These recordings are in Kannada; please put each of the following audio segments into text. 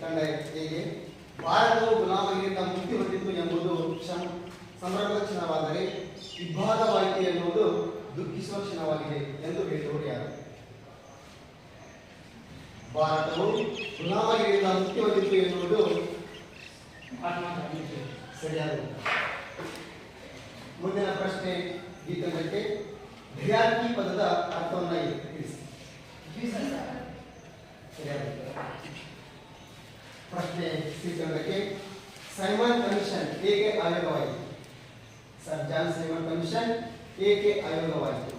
ತಂಡ ಹೇಗೆ? ಭಾರತವು ಗುಲಾಮಗಿರಿಯಿಂದ ಮುಕ್ತಿ ಹೊಂದಿತ್ತು ಎಂಬುದು ಸಂಭ್ರಮದ ಕ್ಷಣವಾದರೆ ಇಬ್ಬಾಗವಾಯಿತು ಎನ್ನುವುದು ದುಃಖಿಸುವ ಕ್ಷಣವಾಗಿದೆ ಎಂದು ಹೇಳಿದವರು ಯಾರು? ಭಾರತವು ಗುಲಾಮಗಿರಿಯಿಂದ ಮುಕ್ತಿ ಹೊಂದಿತ್ತು ಎನ್ನುವುದು ಸರಿಯಾದ. ಮುಂದಿನ ಪ್ರಶ್ನೆ ಗೀತಕ್ಕೆ ವಿದ್ಯಾರ್ಥಿ ಪದದ ಅರ್ಥವನ್ನು ತಿಳಿಸಿ. ಸರಿಯಾದ. ಪ್ರಶ್ನೆ ಸಿ ತಂಡಕ್ಕೆ ಸೈಮನ್ ಕಮಿಷನ್ ಏಕೆ ಆಯೋಗವಾಯಿತು ಸರ್ ಜಾನ್ ಸೈಮನ್ ಕಮಿಷನ್ ಏಕೆ ಆಯೋಗವಾಯಿತು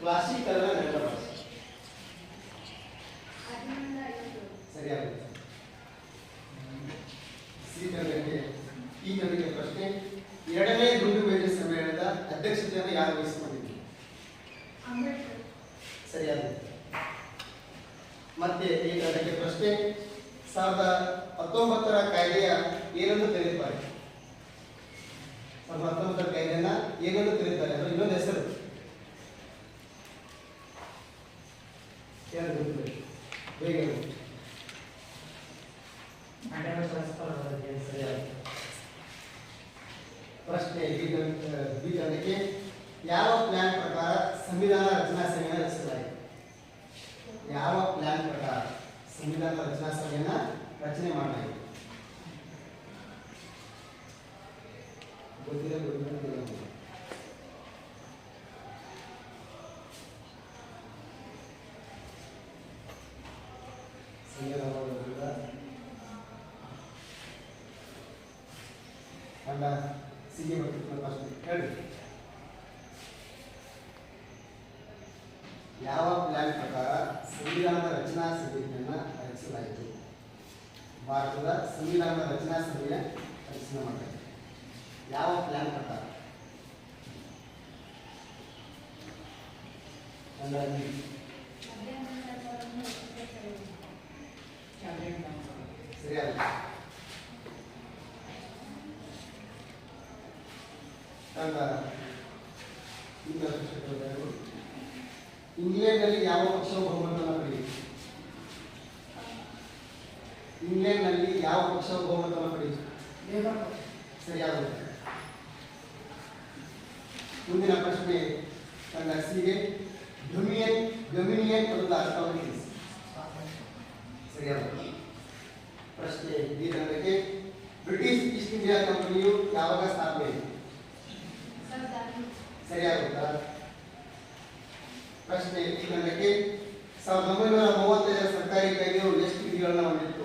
clássica. Tá, né? ಪ್ರಶ್ನೆ ಏಕೀಕರಣಕ್ಕೆ ಯಾವ ಪ್ಲಾನ್ ಪ್ರಕಾರ ಸಂವಿಧಾನ ರಚನಾ ಸಭೆಯನ್ನು ರಚಿಸಲಾಗಿದೆ? ಯಾವ ಪ್ಲಾನ್ ಪ್ರಕಾರ ಸಂವಿಧಾನ ರಚನಾ ಸಭೆಯನ್ನ ರಚನೆ ಮಾಡಲಾಗಿದೆ? ಗೊತ್ತಿಲ್ಲ ಗೊತ್ತಿಲ್ಲ ಗೊತ್ತಿಲ್ಲ. ಸಂವಿಧಾನ ಓದೋದ್ರಿಂದ ಅಲ್ಲ ಸಿಗಿ ಬರ್ತಿತ್ತು ಪ್ರಶ್ನೆ ಹೇಳಿ ಯಾವ ಪ್ಲಾನ್ ಪ್ರಕಾರ ಸಂವಿಧಾನದ ರಚನಾ ಸಮಿತಿಯನ್ನು ರಚಿಸಲಾಯಿತು. ಭಾರತದ ಸಂವಿಧಾನದ ರಚನಾ ಸಭೆಯ ರಚನೆ ಮಾಡಿದೆ ಯಾವ ಪ್ಲಾನ್ ಪ್ರಕಾರ? ಸರಿಯಾದ. ಇಂಗ್ಲೆಂಡ್ನಲ್ಲಿ ಯಾವ ಪಕ್ಷವು ಬಹುಮತವನ್ನು ಪಡೆಯಿತು ಇಂಗ್ಲೆಂಡ್ನಲ್ಲಿ ಯಾವ ಪಕ್ಷವು ಬಹುಮತವನ್ನು ಪಡೆಯಿತು? ಸರಿಯಾದ ಉತ್ತರ. ಮುಂದಿನ ಪ್ರಶ್ನೆ ತಂಡ ಸಿಗೆ. ಡೊಮಿನಿಯನ್ ಡೊಮಿನಿಯನ್ ಪದದ ಅರ್ಥವನ್ನು ತಿಳಿಸಿ ಸರಿಯಾದ ಉತ್ತರ. ಪ್ರಶ್ನೆ ಈ ತಂಡಕ್ಕೆ. ಬ್ರಿಟಿಷ್ ಈಸ್ಟ್ ಇಂಡಿಯಾ ಕಂಪನಿಯು ಯಾವಾಗ ಸ್ಥಾಪನೆ ಆಯಿತು? ಸರಿಯಾದ ಉತ್ತರ? ಪ್ರಶ್ನೆ ಈ ತಂಡಕ್ಕೆ. ಸಾವಿರದ ಒಂಬೈನೂರ ಮೂವತ್ತೈದರ ಸರ್ಕಾರಿ ಕಾಯ್ದೆಯು ಎಷ್ಟು ವಿಧಿಗಳನ್ನು ಹೊಂದಿತ್ತು.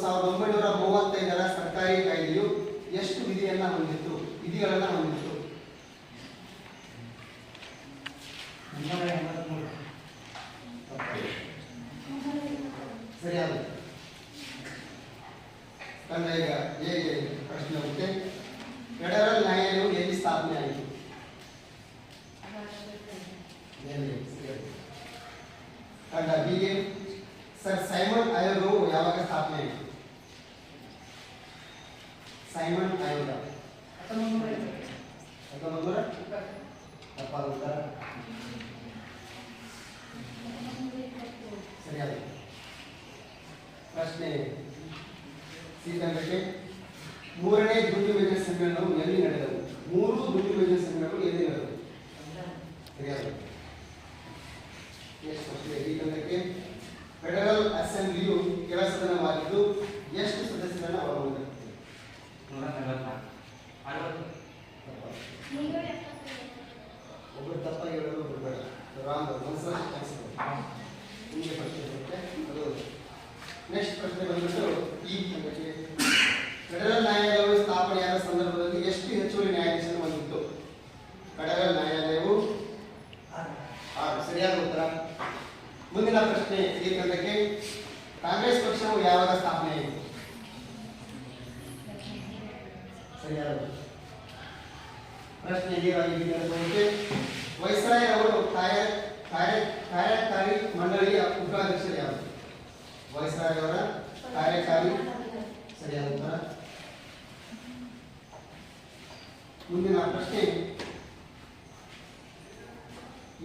ಸಾವಿರದ ಒಂಬೈನೂರ ಮೂವತ್ತೈದರ ಸರ್ಕಾರಿ ಕಾಯ್ದೆಯು ಎಷ್ಟು ವಿಧಿಯನ್ನ ಹೊಂದಿತ್ತು? ವಿಧಿಗಳನ್ನ ಹೊಂದಿತ್ತು ತಪ್ಪಾಗಿದೆ. ಸರಿಯಾದ ಉತ್ತರ. ತಂಡ ಈಗ ಹೇಗೆ ಪ್ರಶ್ನೆ ಹೋಗುತ್ತೆ ಫೆಡರಲ್ ನ್ಯಾಯಾಲಯವು ಎಲ್ಲಿ ಸ್ಥಾಪನೆ ಆಯಿತು ಎಲ್ಲಿ? ಸರಿಯಾದ ಉತ್ತರ. ತಂಡ ಬಿಗೆ ಸರ್ ಸೈಮನ್ ಆಯೋಗವು ಯಾವಾಗ ಸ್ಥಾಪನೆ ಆಯಿತು ಸೈಮನ್ ಆಯೋಗ ಹತ್ತೊಂಬತ್ತು ನೂರ ತಪ್ಪಾದ ಉತ್ತರ ಸರಿಯಾದ ಉತ್ತರ. ಪ್ರಶ್ನೆ ಸೀತಾಂಗಕ್ಕೆ ಮೂರನೇ ದುಡ್ಡು ಮೇಜ ಸಮ್ಮೇಳನವು ಎಲ್ಲಿ ನಡೆದವು? ಮೂರು ದುಡ್ಡು ಮೇಜ ಸಮ್ಮೇಳನಗಳು ಎಲ್ಲಿ ನಡೆದವು? ಸರಿಯಾದ ಸೀತಾಂಗಕ್ಕೆ ಫೆಡರಲ್ ಅಸೆಂಬ್ಲಿಯು ಕೆಲಸದನವಾಗಿದ್ದು ಎಷ್ಟು ಸದಸ್ಯರನ್ನು ಒಳಗೊಂಡಿರುತ್ತದೆ ನೂರ ಒಬ್ಬರು ತಪ್ಪಾಗಿ ಹೇಳೋದು ಒಬ್ಬರು ಬೇಡ ರಾಂಗ್ ಒಂದ್ಸಲ ಚಾನ್ಸ್ ಕೊಡು. ನೆಕ್ಸ್ಟ್ ಪ್ರಶ್ನೆ ಬಂದ್ಬಿಟ್ಟು ಈ ಫೆಡರಲ್ ನ್ಯಾಯಾಲಯವು ಸ್ಥಾಪನೆಯಾದ ಸಂದರ್ಭದಲ್ಲಿ ಎಷ್ಟು ಹೆಚ್ಚುವರಿ ನ್ಯಾಯಾಧೀಶರು ಹೊಂದಿತ್ತು ಫೆಡರಲ್ ನ್ಯಾಯಾಲಯವು ಆರು ಸರಿಯಾದ ಉತ್ತರ ಮುಂದಿನ ತಂಡಕ್ಕೆ ಕಾಂಗ್ರೆಸ್ ಪಕ್ಷವು ಯಾವಾಗ ಸ್ಥಾಪನೆಯಾಯಿತು ಸರಿಯಾದ ಉತ್ತರ. ಪ್ರಶ್ನೆ ಹೀಗಾಗಿದೆ ವೈಸ್ರಾಯ್ ಅವರು ಕಾರ್ಯ ಕಾರ್ಯ ಕಾರ್ಯಕಾರಿ ಮಂಡಳಿಯ ಉಪಾಧ್ಯಕ್ಷರು ಯಾರು ವೈಸ್ರಾಯ್ ಅವರ ಕಾರ್ಯಕಾರಿ ಸರಿಯಾದ ಉತ್ತರ ಮುಂದಿನ ಪ್ರಶ್ನೆ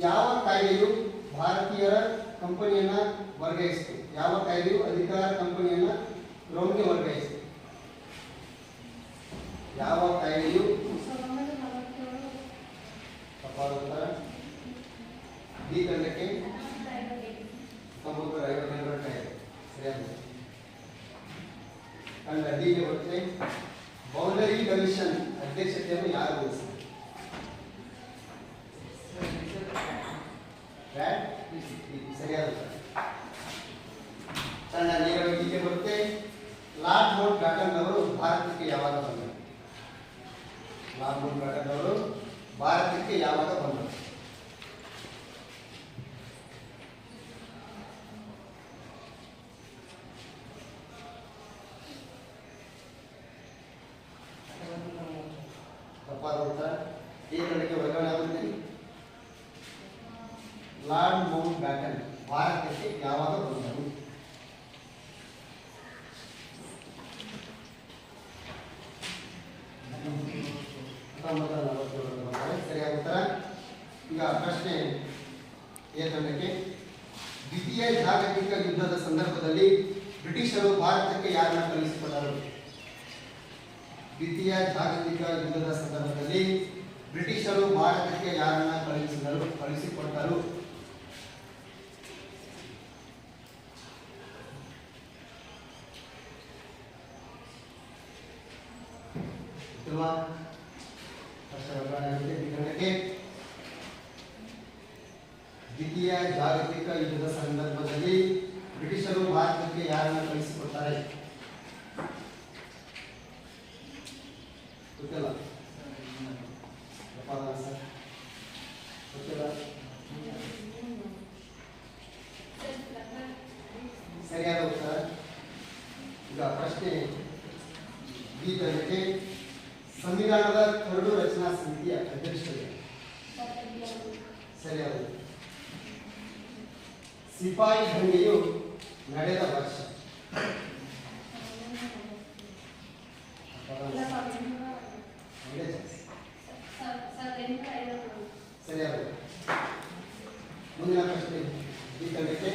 ಯಾವ ಕಾಯ್ದೆಯು ಭಾರತೀಯರ ಕಂಪನಿಯನ್ನ ವರ್ಗಾಯಿಸಿತು ಯಾವ ಕಾಯ್ದೆಯು ಅಧಿಕಾರ ಕಂಪನಿಯನ್ನ ರೋಮ್ಗೆ ವರ್ಗಾಯಿಸಿತು ಯಾವ ಕಾಯ್ದೆಯು ತಪ್ಪಾದ ಉತ್ತರ ಡಿ ತಂಡಕ್ಕೆ ತೊಂಬತ್ತು ಐವತ್ತೆರಡರ ಕಾಯ್ದೆ ಸರಿಯಾದ ಉತ್ತರ. ತಂಡ ಡಿಗೆ ಬರುತ್ತೆ ಬೌಂಡರಿ ಕಮಿಷನ್ ಅಧ್ಯಕ್ಷತೆಯನ್ನು ಯಾರು ವಹಿಸಿದರು Right? ಸರಿಯಾದ ಉತ್ತರ. ತಂಡ ನೇರವಾಗಿ ಹೀಗೆ ಬರುತ್ತೆ ಲಾರ್ಡ್ ಮೌಂಟ್ ಬ್ಯಾಟನ್ ಅವರು ಭಾರತಕ್ಕೆ ಯಾವಾಗ ಬಂದರು ಲಾರ್ಡ್ ಮೌಂಟ್ ಬ್ಯಾಟನ್ ಅವರು ಭಾರತಕ್ಕೆ ಯಾವಾಗ ಬಂದರು ತಪ್ಪಾದ ಉತ್ತರ ಈ ತಂಡಕ್ಕೆ ವರ್ಗಾವಣೆ ಆಗುತ್ತೆ ಲಾರ್ಡ್ ಮೌಂಟ್ ಬ್ಯಾಟನ್ ಭಾರತಕ್ಕೆ ಯಾವಾಗ ಬಂದರು ಹತ್ತೊಂಬತ್ತು ನಲವತ್ತೇಳರಲ್ಲಿ ಬರ್ತಾರೆ. ಸರಿಯಾದ ಉತ್ತರ ಈಗ ಪ್ರಶ್ನೆ ಎ ತಂಡಕ್ಕೆ ದ್ವಿತೀಯ ಜಾಗತಿಕ ಯುದ್ಧದ ಸಂದರ್ಭದಲ್ಲಿ ಬ್ರಿಟಿಷರು ಭಾರತಕ್ಕೆ ಯಾರನ್ನ ಕಳುಹಿಸಿಕೊಟ್ಟರು ದ್ವಿತೀಯ ಜಾಗತಿಕ ಯುದ್ಧದ ಸಂದರ್ಭದಲ್ಲಿ ಬ್ರಿಟಿಷರು ಭಾರತಕ್ಕೆ ಯಾರನ್ನ ಕಳುಹಿಸಿದರು ಕಳುಹಿಸಿಕೊಟ್ಟರು ಗೊತ್ತಿಲ್ವಾ? ಪ್ರಶ್ನೆ ವರ್ಗಾವಣೆ ಆಗುತ್ತೆ. ಈ ತಂಡಕ್ಕೆ ದ್ವಿತೀಯ ಜಾಗತಿಕ ಯುದ್ಧದ ಸಂದರ್ಭದಲ್ಲಿ ಬ್ರಿಟಿಷರು ಭಾರತಕ್ಕೆ ಯಾರನ್ನ ಕಳಿಸಿಕೊಡ್ತಾರೆ ಗೊತ್ತಿಲ್ಲ ತಪ್ಪಾದ answer. ಗೊತ್ತಿಲ್ಲ ಸರಿಯಾದ ಉತ್ತರ ಈಗ ಪ್ರಶ್ನೆ ಈ ತಂಡಕ್ಕೆ ಸಂವಿಧಾನದ ಕರಡು ರಚನಾ ಸಮಿತಿಯ ಅಧ್ಯಕ್ಷರು ಸರಿಯಾದ. ಸಿಪಾಯಿ ದಂಗೆಯು ನಡೆದ ವರ್ಷ. ಸರಿಯಾದ ಮುಂದಿನ ಪ್ರಶ್ನೆ ಈ ತಂಡಕ್ಕೆ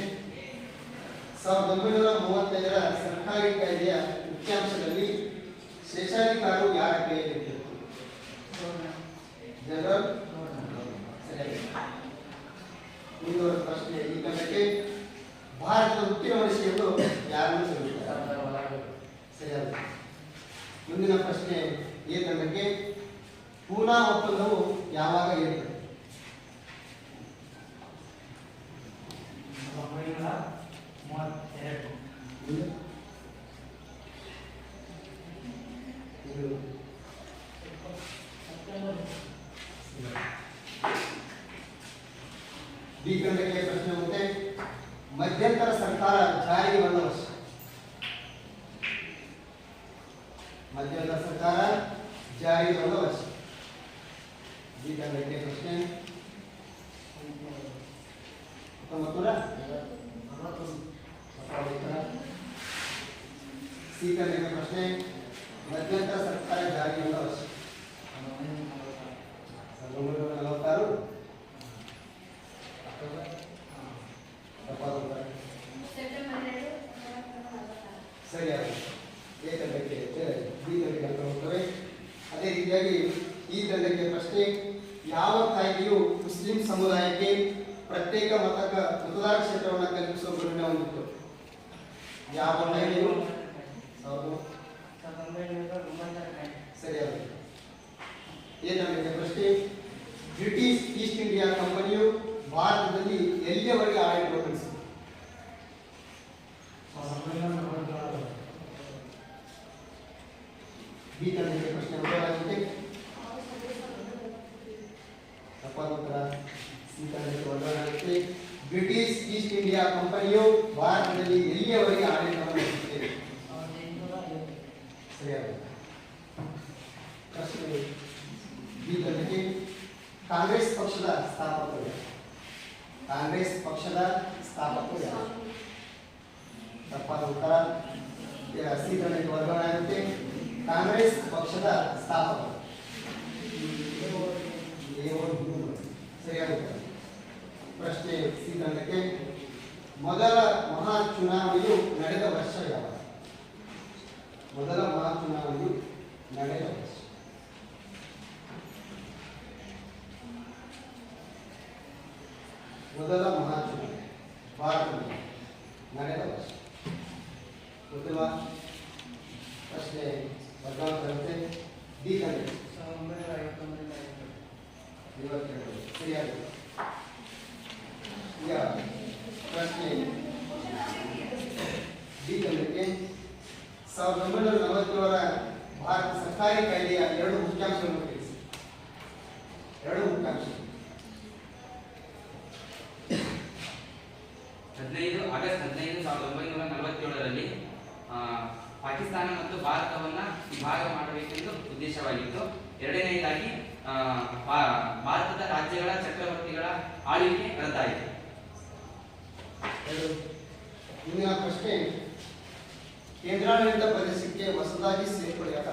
ಸಾವಿರದ ಒಂಬೈನೂರ ಮೂವತ್ತೈದರ ಸರ್ಕಾರಿ ಕಾಯ್ದೆಯ ಮುಖ್ಯಾಂಶದಲ್ಲಿ ಶೇಷಾಧಿಕಾರವು ಯಾರ ಕೈಯಲ್ಲಿತ್ತು ಜನರಲ್. ಮುಂದುವರೆದ ಪ್ರಶ್ನೆ, ಈ ಕಂಡಕ್ಕೆ ಭಾರತದ ಮನುಷ್ಯರು ಯಾರನ್ನು ಸರಿಯಾದ. ಮುಂದಿನ ಪ್ರಶ್ನೆ, ಈ ತಂಡಕ್ಕೆ ಪೂನಾ ಒಪ್ಪಂದವು ಯಾವಾಗ ಏರ್ಪಡಿತು ಮುಂದೆ? ಇದು ಬಿ ಖಂಡಕ್ಕೆ ಪ್ರಶ್ನೆ ಮತ್ತೆ ಮಧ್ಯಂತರ ಸರ್ಕಾರ ಜಾರಿಗೆ ಬಂದ ವರ್ಷ ಮಧ್ಯಂತರ ಸರ್ಕಾರ ಜಾರಿಗೆ ಬಂದ ವರ್ಷ ಬಿ ಖಂಡಕ್ಕೆ ಪ್ರಶ್ನೆ ಹತ್ತೊಂಬತ್ತು ನೂರ ತಪ್ಪಾದ ಉತ್ತರ. ಸಿ ಖಂಡಕ್ಕೆ ಪ್ರಶ್ನೆ ಮಧ್ಯಂತರ ಸರ್ಕಾರ ಜಾರಿಗೆ ಬಂದ ವರ್ಷ ಸಾವಿರದ ಒಂಬೈನೂರ ನಲವತ್ತಾರು ತಪ್ಪಾದ ಉತ್ತರ. ಸರಿಯಾದ ಎ ತಂಡಕ್ಕೆ ಬಿ ತಂಡಕ್ಕೆ ಅಂತ ಹೋಗ್ತವೆ ಅದೇ ರೀತಿಯಾಗಿ ಈ ದಂಡಕ್ಕೆ ಪ್ರಶ್ನೆ, ಯಾವ ಕಾಯ್ದೆಯು ಮುಸ್ಲಿಂ ಸಮುದಾಯಕ್ಕೆ ಪ್ರತ್ಯೇಕ ಮತಕ, ಮತದಾರ ಕ್ಷೇತ್ರವನ್ನು ಕಲ್ಪಿಸುವ ಗುರಿನ ಹೊಂದಿತ್ತು. ಯಾವ ಕಾಯ್ದೆಯು? ಸರಿಯಾದ ಪ್ರಶ್ನೆ? ಬ್ರಿಟಿಷ್ ಈಸ್ಟ್ ಇಂಡಿಯಾ ಕಂಪನಿಯು ಭಾರತದಲ್ಲಿ ಎಲ್ಲಿಯವರೆಗೆ ಆಡಳಿತ ನಡೆಸಿತು ಸಾವಿರದ ಒಂಬೈನೂರ ಉತ್ತರ ಸಿ ತಂಡಕ್ಕೆ ವರ್ಗಾವಣೆ ಆಗುತ್ತೆ ಬ್ರಿಟಿಷ್ ಈಸ್ಟ್ ಇಂಡಿಯಾ ಕಂಪನಿಯು ಭಾರತದಲ್ಲಿ ಎಲ್ಲಿಯವರೆಗೆ ಆಡಳಿತವನ್ನು ನಡೆಸುತ್ತಿದೆ ಸರಿಯಾದ ಪ್ರಶ್ನೆ ಬಿ ತಂಡಕ್ಕೆ ಕಾಂಗ್ರೆಸ್ ಪಕ್ಷದ ಸ್ಥಾಪಕರು? ಕಾಂಗ್ರೆಸ್ ಪಕ್ಷದ ಸ್ಥಾಪಕರು ಯಾರು? ತಪ್ಪಾದ ಉತ್ತರ? ಸಿ ವರ್ಗಾವಣೆ ಆಗುತ್ತೆ. ಕಾಂಗ್ರೆಸ್ ಪಕ್ಷದ ಸ್ಥಾಪಕರು. ಸರಿಯಾದ ಪ್ರಶ್ನೆ ಸಿ ಮೊದಲ ಮಹಾ ಚುನಾವಣೆಯು ನಡೆದ ವರ್ಷ ಯಾವುದು? ಮೊದಲ ಮಹಾ ಚುನಾವಣೆಯು ನಡೆದ ವರ್ಷ. ಮೊದಲ ಮಹಾ ಚುನಾವಣೆ ಭಾರತದಲ್ಲಿ ನಡೆದ ವರ್ಷ ಗೊತ್ತಿಲ್ವಾ ಪ್ರಶ್ನೆ ವರ್ಗಾವಣೆ ಬರುತ್ತೆ ಡಿ ತಂಡಕ್ಕೆ ಐವತ್ತೆರಡು ಸರಿಯಾದ ಈಗ ಪ್ರಶ್ನೆ ಡಿ ತಂಡಕ್ಕೆ ಸಾವಿರದ ಒಂಬೈನೂರ ನಲವತ್ತೇಳರ ಭಾರತ ಸರ್ಕಾರಿ ಕಾಯ್ದೆಯ ಎರಡು ಮುಖ್ಯಾಂಶಗಳನ್ನು ತಿಳಿಸಿ ಎರಡು ಮುಖ್ಯಾಂಶಗಳು ಪಾಕಿಸ್ತಾನ ಮತ್ತು ಭಾರತವನ್ನ ವಿಭಾಗ ಮಾಡಬೇಕೆಂದು ಉದ್ದೇಶವಾಗಿತ್ತು. ಎರಡನೆಯದಾಗಿ ಭಾರತದ ರಾಜ್ಯಗಳ ಚಕ್ರವರ್ತಿಗಳ ಆಳ್ವಿಕೆ ರದ್ದಾಯಿತು. ಮುಂದಿನ ಪ್ರಶ್ನೆ, ಕೇಂದ್ರಾಡಳಿತ ಪ್ರದೇಶಕ್ಕೆ ಹೊಸದಾಗಿ ಸೇರ್ಪಡೆಯಾದ.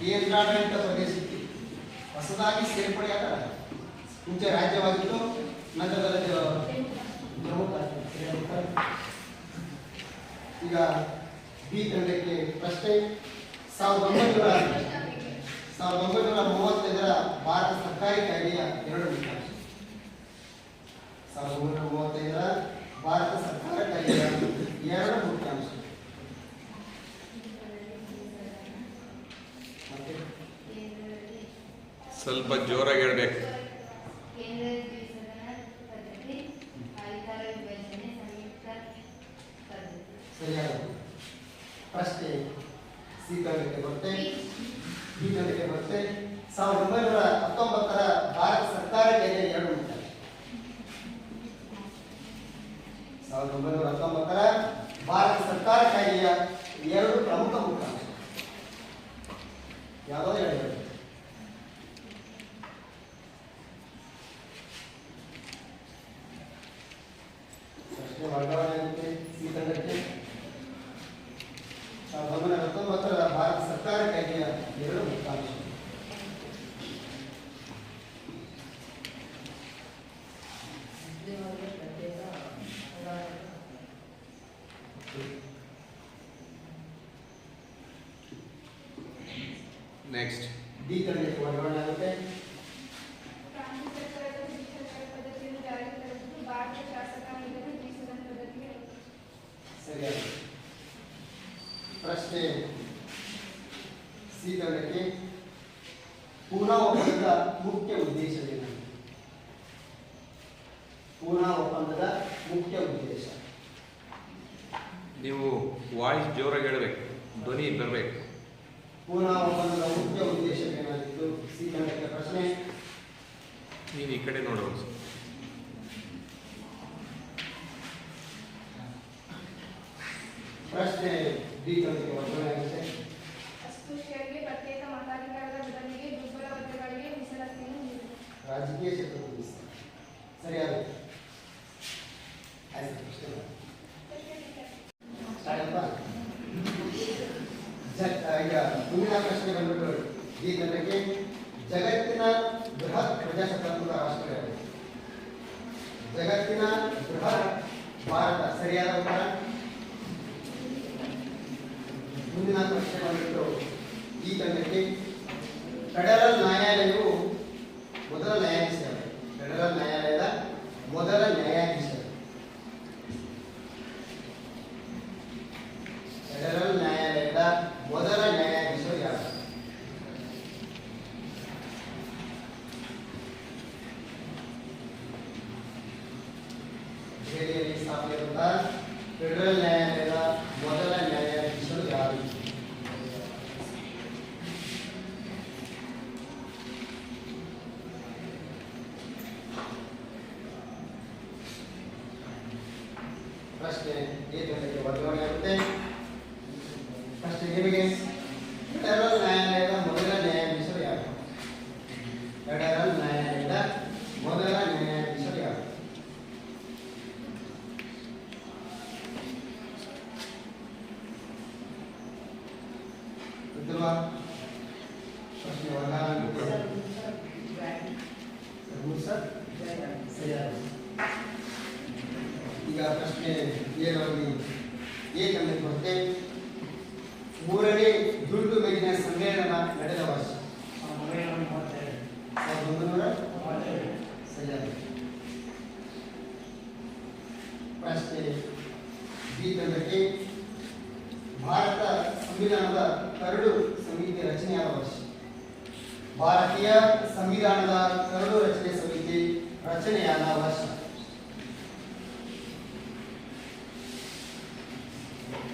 ಕೇಂದ್ರಾಡಳಿತ ಪ್ರದೇಶಕ್ಕೆ ಹೊಸದಾಗಿ ಸೇರ್ಪಡೆಯಾದ ಮುಂಚೆ ರಾಜ್ಯವಾಗಿತ್ತು ನಂತರದಲ್ಲಿ ಜಮ್ಮು ಕಾಶ್ಮೀರ ಸರಿಯಾದ ಉತ್ತರ. ಈಗ ಬಿ ತಂಡಕ್ಕೆ ಪ್ರಶ್ನೆ ಸಾವಿರದ ಒಂಬೈನೂರ ಸಾವಿರದ ಒಂಬೈನೂರ ಮೂವತ್ತೈದರ ಭಾರತ ಸರ್ಕಾರಿ ಕಾಯ್ದೆಯ ಎರಡು ಮುಖ್ಯಾಂಶ ಸಾವಿರದ ಒಂಬೈನೂರ ಮೂವತ್ತೈದರ ಭಾರತ ಸರ್ಕಾರ ಕಾಯ್ದೆಯ ಎರಡು ಮುಖ್ಯಾಂಶ. ಸ್ವಲ್ಪ ಜೋರಾಗಿ ಹೇಳ್ಬೇಕು ಕೇಂದ್ರ ದ್ವಿಸದನ ಪದ್ಧತಿ ಅಧಿಕಾರ ವಿಭಜನೆ ಸಂಯುಕ್ತ ಪದ್ಧತಿ ಸರಿಯಾದ ಪ್ರಶ್ನೆ ಸಿ ತಂಡಕ್ಕೆ ಬರುತ್ತೆ ಬಿ ತಂಡಕ್ಕೆ ಬರುತ್ತೆ ಸಾವಿರದ ಒಂಬೈನೂರ ಹತ್ತೊಂಬತ್ತರ ಭಾರತ ಸರ್ಕಾರ ಕಾಯ್ದೆಯ ಎರಡು ಮುಖ್ಯಾಂಶ ಸಾವಿರದ ಒಂಬೈನೂರ ಹತ್ತೊಂಬತ್ತರ ಭಾರತ ಸರ್ಕಾರ ಕಾಯ್ದೆಯ ಎರಡು ಪ್ರಮುಖ ಮುಖ್ಯಾಂಶ ಯಾವುದೋ ಎರಡು ಪ್ರಶ್ನೆ ವರ್ಗಾವಣೆ ಆಗುತ್ತೆ ಸಿ ತಂಡಕ್ಕೆ ಸಾವಿರದ ಒಂಬೈನೂರ ಹತ್ತೊಂಬತ್ತರ ಭಾರತ ಸರ್ಕಾರ ಕಾಯ್ದೆಯ ಎರಡು ಮುಖ್ಯಾಂಶ ನೆಕ್ಸ್ಟ್ ಡಿ ತಂಡಕ್ಕೆ ವರ್ಗಾವಣೆ ಆಗುತ್ತೆ ಕ್ರಾಂತಿ ಸರ್ಕಾರದ ಶಿಕ್ಷಣ ಪದ್ಧತಿಯನ್ನು ಜಾರಿಗೆ ತರುವುದು ಭಾರತ ಶಾಸಕಾಂಗದ ದ್ವಿಸದನ ಪದ್ಧತಿಗೆ ಸರಿಯಾದ ಪ್ರಶ್ನೆ ಸಿ ತಂಡಕ್ಕೆ ಪೂನಾ ಒಪ್ಪಂದದ ಮುಖ್ಯ ಉದ್ದೇಶವೇನು? ಪೂನಾ ಒಪ್ಪಂದದ ಮುಖ್ಯ ಉದ್ದೇಶ. ನೀವು ವಾಯ್ಸ್ ಜೋರಾಗಿ ಹೇಳಬೇಕು ಧ್ವನಿ ಬರಬೇಕು. ಪೂನಾ ಒಪ್ಪಂದದ ಮುಖ್ಯ ಉದ್ದೇಶವೇನಾಗಿತ್ತು? ಸಿ ಪ್ರಶ್ನೆ. ನೀನು ಈ ಕಡೆ ನೋಡು. ಒಂದ್ಸಲ. ಪ್ರಶ್ನೆ ಡಿ ತಂಡಕ್ಕೆ ವರ್ಗಾವಣೆ ಆಗುತ್ತೆ ಅಸ್ಪೃಶ್ಯರಿಗೆ ಪ್ರತ್ಯೇಕ ಮತಾಧಿಕಾರದ ಬದಲಿಗೆ ದುರ್ಬಲ ವರ್ಗಗಳಿಗೆ ಮೀಸಲಾತಿಯನ್ನು ನೀಡಿದೆ ರಾಜಕೀಯ ಕ್ಷೇತ್ರದ ಮೀಸಲು. ಸರಿಯಾದ ಉತ್ತರ. ಆಯ್ತು, ಪ್ರಶ್ನೆ ಮಾಡಿ. ಸ್ಟಾರ್ಟ್ ಅಪ್ಪ? ಜ- ಬಂದ್ಬಿಟ್ಟು ಈ ತಂಡಕ್ಕೆ ಜಗತ್ತಿನ ಬೃಹತ್ ಪ್ರಜಾಸತ್ತಾತ್ಮಕ ರಾಷ್ಟ್ರ ಜಗತ್ತಿನ ಬೃಹತ್ ಭಾರತ ಸರಿಯಾದ ಉತ್ತರ? ಮುಂದಿನ ಪ್ರಶ್ನೆ ಬಂದ್ಬಿಟ್ಟು ಈ ತಂಡಕ್ಕೆ ಫೆಡರಲ್ ನ್ಯಾಯಾಲಯವು ಮೊದಲ ನ್ಯಾಯಾಧೀಶ? ಫೆಡರಲ್ ನ್ಯಾಯಾಲಯದ ಮೊದಲ ನ್ಯಾಯಾಧೀಶ ಯಾರು? ಫೆಡರಲ್ ನ್ಯಾಯಾಲಯದ ಮೊದಲ ನ್ಯಾಯಾಧೀಶರು ಯಾರು ದೆಹಲಿಯಲ್ಲಿ ಸ್ಥಾಪಿಸಿರುವಂತಹ ಫೆಡರಲ್ ನ್ಯಾಯಾಲಯದ ಮೊದಲ ನ್ಯಾಯಾಧೀಶರು ಯಾರು ಈ ತಂಡಕ್ಕೆ ವರ್ಗಾವಣೆ ಆಗುತ್ತೆ ಫಸ್ಟ್ ನಿಮಗೆ ಫೆಡರಲ್ ನ್ಯಾಯಾಲಯದ ಮೊದಲ ನ್ಯಾಯಾಧೀಶರು ಯಾರು ಫೆಡರಲ್ ನ್ಯಾಯಾಲಯದ ಮೊದಲ ನ್ಯಾಯಾಧೀಶರು ಯಾರು ಗೊತ್ತಿಲ್ವಾ ಪ್ರಶ್ನೆ ವರ್ಗಾವಣೆ ಮೂರು ಸರ್ ಸರಿಯಾದ ಈಗ ಪ್ರಶ್ನೆ ಏಳರಲ್ಲಿ ಏ ತಂಡಕ್ಕೆ ಬರುತ್ತೆ ಮೂರನೇ ದುಂಡು ಮೇಲಿನ ಸಮ್ಮೇಳನ ನಡೆದ ವರ್ಷ ಸಾವಿರದ ಒಂಬೈನೂರ ಸರಿಯಾದ ಪ್ರಶ್ನೆ ಬಿ ತಂಡಕ್ಕೆ ಭಾರತ ಸಂವಿಧಾನದ ಕರಡು ಸಮಿತಿ ರಚನೆಯಾದ ವರ್ಷ ಭಾರತೀಯ ಸಂವಿಧಾನದ ಕರಡು ರಚನೆ ಸಮಿತಿ ರಚನೆಯಾದ ವರ್ಷ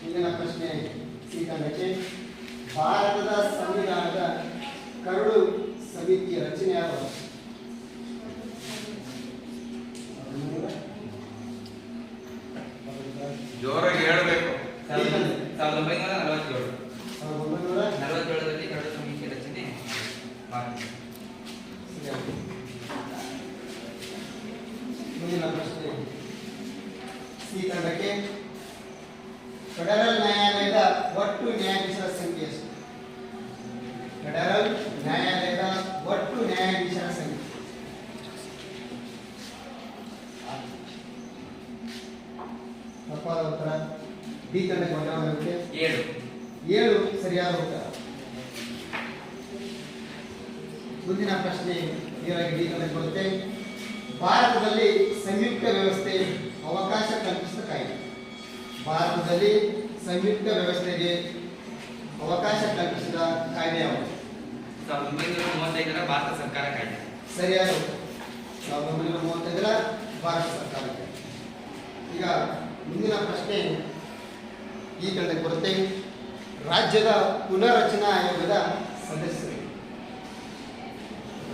ಮುಂದಿನ ಪ್ರಶ್ನೆ ಸಿ ತಂಡಕ್ಕೆ ಭಾರತದ ಸಂವಿಧಾನದ ಕರಡು ಸಮಿತಿಯ ರಚನೆಯಾದ ವರ್ಷ ಜೋರಾಗಿ ಹೇಳ್ಬೇಕು ಸಾವಿರದ ಸಾವಿರದ ಒಂಬೈನೂರ ನಲವತ್ತೇಳು ಸಾವಿರದ ಒಂಬೈನೂರ ನಲವತ್ತೇಳರಲ್ಲಿ ಕರಡು ಸಮಿತಿ ರಚನೆ ಮಾಡಿದೆ ಮುಂದಿನ ಪ್ರಶ್ನೆ ಸಿ ತಂಡಕ್ಕೆ ಫೆಡರಲ್ ನ್ಯಾಯಾಲಯದ ಒಟ್ಟು ನ್ಯಾಯಾಧೀಶರ ಸಂಖ್ಯೆ ಎಷ್ಟು ಫೆಡರಲ್ ನ್ಯಾಯಾಲಯದ ಒಟ್ಟು ನ್ಯಾಯಾಧೀಶರ ಸಂಖ್ಯೆ ತಪ್ಪಾದ ಉತ್ತರ? ಬಿ ತಂಡಕ್ಕೆ ವರ್ಗಾವಣೆ ಏಳು. ಏಳು ಸರಿಯಾದ ಉತ್ತರ. ಮುಂದಿನ ಪ್ರಶ್ನೆ ನೇರವಾಗಿ ಬಿ ತಂಡಕ್ಕೆ ಬರುತ್ತೆ ಭಾರತದಲ್ಲಿ ಸಂಯುಕ್ತ ವ್ಯವಸ್ಥೆ ಅವಕಾಶ ಕಲ್ಪಿಸಿದ ಕಾಯ್ದೆ ಭಾರತದಲ್ಲಿ ಸಂಯುಕ್ತ ವ್ಯವಸ್ಥೆಗೆ ಅವಕಾಶ ಕಲ್ಪಿಸಿದ ಕಾಯ್ದೆ ಯಾವುದು? ಸಾವಿರದ ಒಂಬೈನೂರ ಮೂವತ್ತೈದರ ಭಾರತ ಸರ್ಕಾರ ಕಾಯ್ದೆ. ಸರಿಯಾದ ಉತ್ತರ. ಸಾವಿರದ ಒಂಬೈನೂರ ಮೂವತ್ತೈದರ ಭಾರತ ಸರ್ಕಾರ ಈಗ ಮುಂದಿನ ಪ್ರಶ್ನೆ ಈ ಕಡೆ ಕೊರತೆ ರಾಜ್ಯದ ಪುನರ್ರಚನಾ ಆಯೋಗದ ಸದಸ್ಯರು.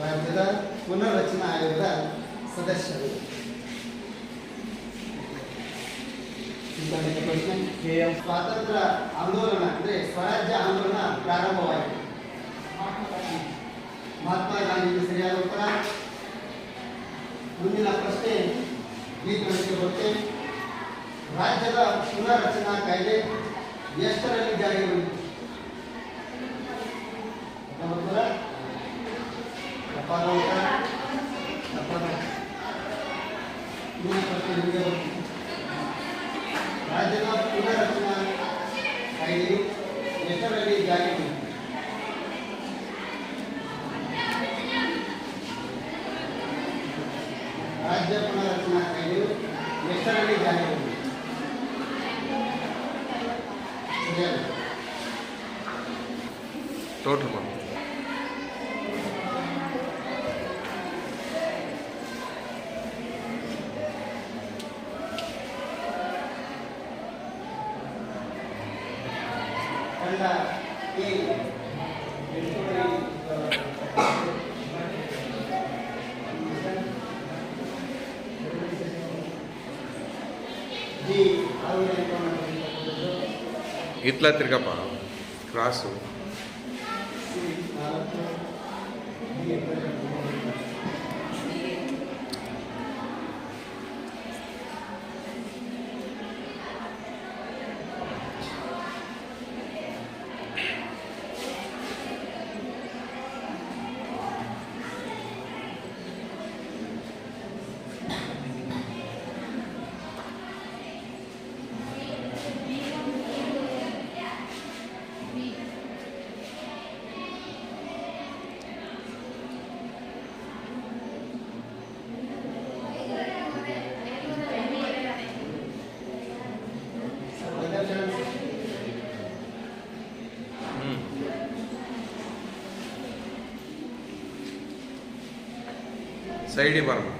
ರಾಜ್ಯದ ಪುನರ್ರಚನಾ ಆಯೋಗದ ಸದಸ್ಯರು ಈ ತಂಡಕ್ಕೆ ಪ್ರಶ್ನೆ ಸ್ವಾತಂತ್ರ್ಯ ಆಂದೋಲನ ಅಂದ್ರೆ ಸ್ವರಾಜ್ಯ ಆಂದೋಲನ ಪ್ರಾರಂಭವಾಯಿತು. ಮಹಾತ್ಮ ಗಾಂಧಿ ಸರಿಯಾದ ಉತ್ತರ? ಮುಂದಿನ ಪ್ರಶ್ನೆ, ಈ ಪ್ರಶ್ನೆ ಬರುತ್ತೆ. ರಾಜ್ಯದ ಪುನರ್ರಚನಾ ಕಾಯ್ದೆ ಎಷ್ಟರಲ್ಲಿ ಜಾರಿಗೆ ಬಂದಿತು కొండ ఈ ఇట్లా తిరగపా క్రాసు. ಸೈಡಿ ಬರ್ಬೇಕು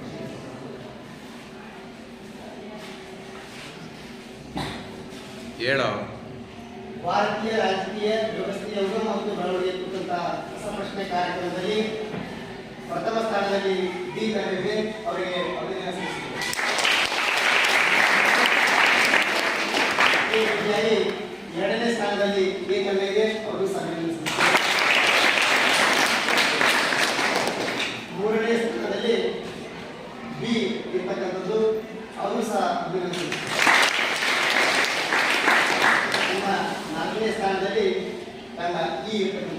ಹೇಳೋ. ಭಾರತೀಯ ರಾಜಕೀಯ ವ್ಯವಸ್ಥೆಯ ಉಗಮ ಮತ್ತು ಬೆಳವಣಿಗೆ ಕುರಿತ ಹೊಸ ರಸಪ್ರಶ್ನೆ ಕಾರ್ಯಕ್ರಮದಲ್ಲಿ ಪ್ರಥಮ ಸ್ಥಾನದಲ್ಲಿ ಡಿ. ತಂಡವಿದೆ ಅವರಿಗೆ ಅಭಿನಂದನೆ ಸಲ್ಲಿಸುತ್ತೇವೆ ರೀತಿಯಾಗಿ ಎರಡನೇ ಸ್ಥಾನದಲ್ಲಿ ಡಿ. ತಂಡ ಅವರು ಸಹ ಅಭಿನಂದಿಸುತ್ತೇವೆ ಮೂರನೇ ಸ್ಥಾನದಲ್ಲಿ ಬಿ ಇರ್ತಕ್ಕಂಥದ್ದು ಅವರು ಸಹ ಅಭಿನಂದಿಸುತ್ತಾರೆ ನಮ್ಮ ನಾಲ್ಕನೇ ಸ್ಥಾನದಲ್ಲಿ ನನ್ನ ಇರ್ತಕ್ಕಂಥದ್ದು